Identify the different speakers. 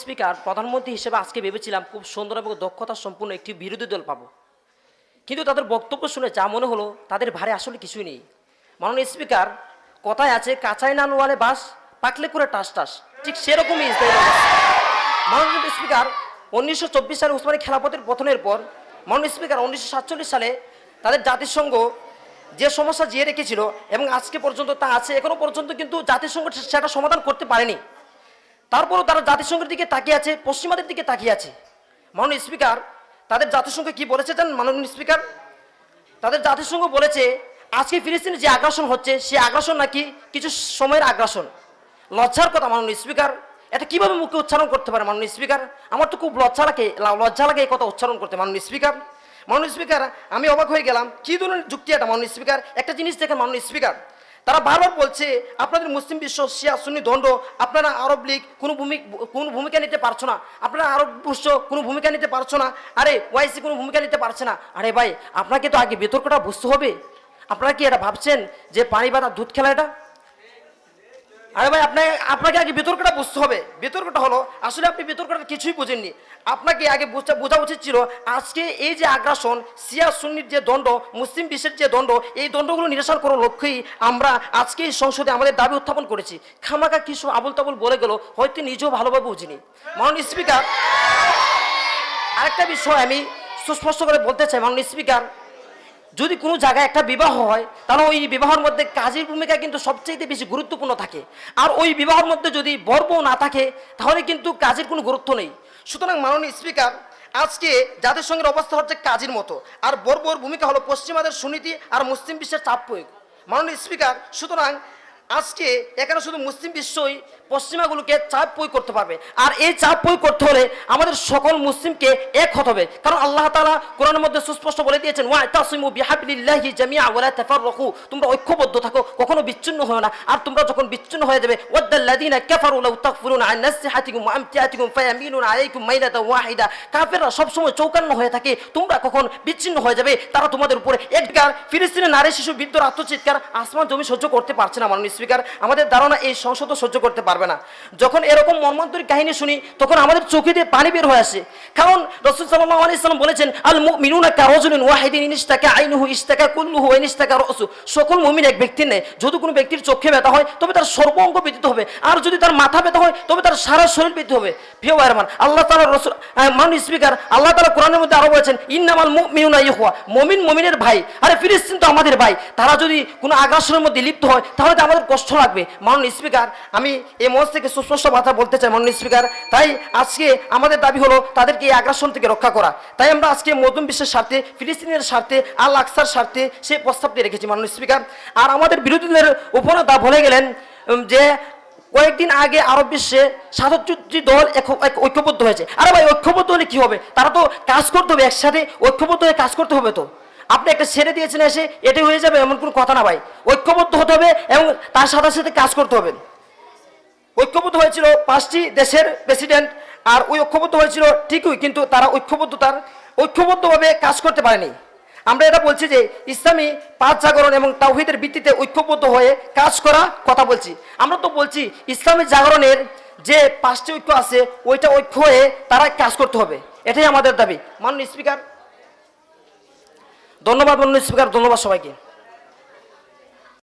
Speaker 1: Speaker প্রধানমন্ত্রী হিসেবে আজকে ভেবেছিলাম খুব সুন্দর এবং দক্ষতা সম্পূর্ণ একটি বিরোধী দল পাবো। কিন্তু তাদের বক্তব্য শুনে যা মনে হলো, তাদের ভারে আসলে কিছুই নেই। মাননীয় স্পিকার কথায় আছে, কাঁচাই না নোয়ালে বাস পাকলে করে টাস টাস। ঠিক সেরকমই মাননীয় স্পিকার উনিশশো চব্বিশ সালে উসমানী খেলাপথের পতনের পর, মাননীয় স্পিকার উনিশশো সাতচল্লিশ সালে তাদের জাতিসংঘ যে সমস্যা জিয়ে রেখেছিল এবং আজকে পর্যন্ত তা আছে, এখনও পর্যন্ত কিন্তু জাতিসংঘ সেটা সমাধান করতে পারেনি। তারপরও তারা জাতিসংঘের দিকে তাকিয়ে আছে, পশ্চিমাদের দিকে তাকিয়ে আছে। মাননীয় স্পিকার, তাদের জাতিসংঘ কি বলেছে জানেন মাননীয় স্পিকার? তাদের জাতিসংঘ বলেছে, আজকে ফিলিস্তিনে যে আগ্রাসন হচ্ছে, সে আগ্রাসন নাকি কিছু সময়ের আগ্রাসন। লজ্জার কথা মাননীয় স্পিকার, এটা কীভাবে মুখে উচ্চারণ করতে পারে মাননীয় স্পিকার? আমার তো খুব লজ্জা লাগে লজ্জা লাগে এই কথা উচ্চারণ করতে মাননীয় স্পিকার। মাননীয় স্পিকার, আমি অবাক হয়ে গেলাম, কী ধরনের যুক্তি এটা মাননীয় স্পিকার? একটা জিনিস দেখেন মাননীয় স্পিকার তারা বারবার বলছে, আপনাদের মুসলিম বিশ্ব, শিয়া, সুন্নি দণ্ড আপনারা আরব লীগ কোনো ভূমি, কোনো ভূমিকা নিতে পারছ না। আপনারা আরব বিশ্ব কোনো ভূমিকা নিতে পারছ না। আরে ওয়াইসি কোনো ভূমিকা নিতে পারছে না। আরে ভাই, আপনাকে তো আগে বিতর্কটা বুঝতে হবে। আপনারা কি এটা ভাবছেন যে পানি বাদা দুধ খেলা এটা? আরে ভাই, আপনাকে আপনাকে আগে বিতর্কটা বুঝতে হবে। বিতর্কটা হলো, আসলে আপনি বিতর্কটা কিছুই বোঝেননি। আপনাকে আগে বোঝা উচিত ছিল, আজকে এই যে আগ্রাসন সিয়া সুন্নির যে দণ্ড, মুসলিম বিশ্বের যে দণ্ড, এই দণ্ডগুলো নিরসন করার লক্ষ্যেই আমরা আজকে এই সংসদে আমাদের দাবি উত্থাপন করেছি। খামাকা কিছু আবুল তাবুল বলে গেল, হয়তো নিজেও ভালোভাবে বুঝিনি। মাননীয় স্পিকার, আরেকটা বিষয় আমি সুস্পষ্ট করে বলতে চাই, মাননীয় স্পিকার যদি কোনো জায়গায় একটা বিবাহ হয়, তাহলে ওই বিবাহের মধ্যে কাজের ভূমিকা কিন্তু সবচেয়ে বেশি গুরুত্বপূর্ণ থাকে। আর ওই বিবাহের মধ্যে যদি বর্ব না থাকে, তাহলে কিন্তু কাজের কোনো গুরুত্ব নেই। সুতরাং মাননীয় স্পিকার, আজকে যাদের সঙ্গে অবস্থা হচ্ছে কাজের মতো, আর বর্বর ভূমিকা হলো পশ্চিমাদের সুনীতি আর মুসলিম বিশ্বের চাপ প্রয়োগ। মাননীয় স্পিকার, সুতরাং আজকে এখানে শুধু মুসলিম বিশ্বই পশ্চিমাগুলোকে চাপ প্রয়োগ করতে পারবে। আর এই চাপ প্রয়োগ করতে হলে আমাদের সকল মুসলিমকে এক হতে হবে। কারণ আল্লাহ তাআলা কোরআনের মধ্যে সুস্পষ্ট বলে দিয়েছেন ওয়া তাসিমু বিহাবলিল্লাহি জামিআ ওয়া লা তাফাররাকু। তোমরা ঐক্যবদ্ধ থাকো, কখনো বিচ্ছিন্ন হয় না। আর তোমরা যখন বিচ্ছিন্ন হয়ে যাবে, ওয়াদাল্লাযিনা কাফারু লাউ তাগফিরুনা আন নাসিহাতিকুম ওয়া আমতিয়াতিকুম ফায়ামিনুনা আলাইকুম মাইলাতা ওয়াহিদা। কাফেররা সব সময় চৌকান্ন হয়ে থাকে। তোমরা কখন বিচ্ছিন্ন হয়ে যাবে, তারা তোমাদের উপরে একবার ফিলিস্তিনের নারী, শিশু বৃদ্ধর আত্মচিৎকার আসমান জমি সহ্য করতে পারছে না, মাননীয় স্পিকার, আমাদের ধারণা এই সংসদ সহ্য করতে পারবে না। যখন এরকম মর্মান্তরিক কাহিনী শুনি, তখন আমাদের চোখে দিয়ে পানি বের হয়ে আসে। কারণ রসুল সাল্লাহ আলি সাল্লাম বলেছেন আল মিনুনা কারজুলিন ওয়াহিদিন ইনিস্তাকা আইনুহু ইস্তাকা কুল্লুহু ইনিস্তাকা রসু সকল মুমিন এক ব্যক্তির নেই। যদি কোনো ব্যক্তির চোখে ব্যথা হয়, তবে তার সর্ব অঙ্গ ব্যতীত হবে। আর যদি তার মাথা ব্যথা হয়, তবে তার সারা শরীর ব্যতীত হবে। প্রিয় ভাইরমান আল্লাহ তালা রসুল মান স্পিকার, আল্লাহ তালা কোরআনের মধ্যে আরও বলেছেন, ইন্নামাল মিনুনা ইহুয়া মমিন মমিনের ভাই। আরে, ফিলিস্তিন তো আমাদের ভাই। তারা যদি কোনো আগ্রাসনের মধ্যে লিপ্ত হয়, তাহলে আমাদের কষ্ট লাগবে। মাননীয় স্পিকার আমি এই মঞ্চ থেকে সুস্পষ্ট কথা বলতে চাই, মাননীয় স্পিকার তাই আজকে আমাদের দাবি হলো তাদেরকে এই আগ্রাসন থেকে রক্ষা করা। তাই আমরা আজকে মধ্যম বিশ্বের স্বার্থে, ফিলিস্তিনের স্বার্থে, আল আকসার স্বার্থে সেই প্রস্তাবটি রেখেছি, মাননীয় স্পিকার আর আমাদের বিরোধীদের উপনেতা বলে গেলেন যে কয়েকদিন আগে আরব বিশ্বে সাতষট্টি দল ঐক্যবদ্ধ হয়েছে। আরে ভাই, ঐক্যবদ্ধ হলে কি হবে? তারা তো কাজ করতে হবে, একসাথে ঐক্যবদ্ধ হয়ে কাজ করতে হবে তো। আপনি একটা ছেড়ে দিয়েছেন এসে এটাই হয়ে যাবে এমন কোনো কথা না ভাই। ঐক্যবদ্ধ হতে হবে এবং তার সাথে সাথে কাজ করতে হবে। ঐক্যবদ্ধ হয়েছিল পাঁচটি দেশের প্রেসিডেন্ট আর ওই ঐক্যবদ্ধ হয়েছিল ঠিকই, কিন্তু তারা ঐক্যবদ্ধতার, ঐক্যবদ্ধভাবে কাজ করতে পারেনি। আমরা এটা বলছি যে ইসলামী পাঁচ জাগরণ এবং তাওহিদের ভিত্তিতে ঐক্যবদ্ধ হয়ে কাজ করা কথা বলছি। আমরা তো বলছি ইসলামী জাগরণের যে পাঁচটি ঐক্য আছে, ওইটা ঐক্য হয়ে তারা কাজ করতে হবে। এটাই আমাদের দাবি। মাননীয় স্পিকার ধন্যবাদ মাননীয় স্পিকার ধন্যবাদ সবাইকে।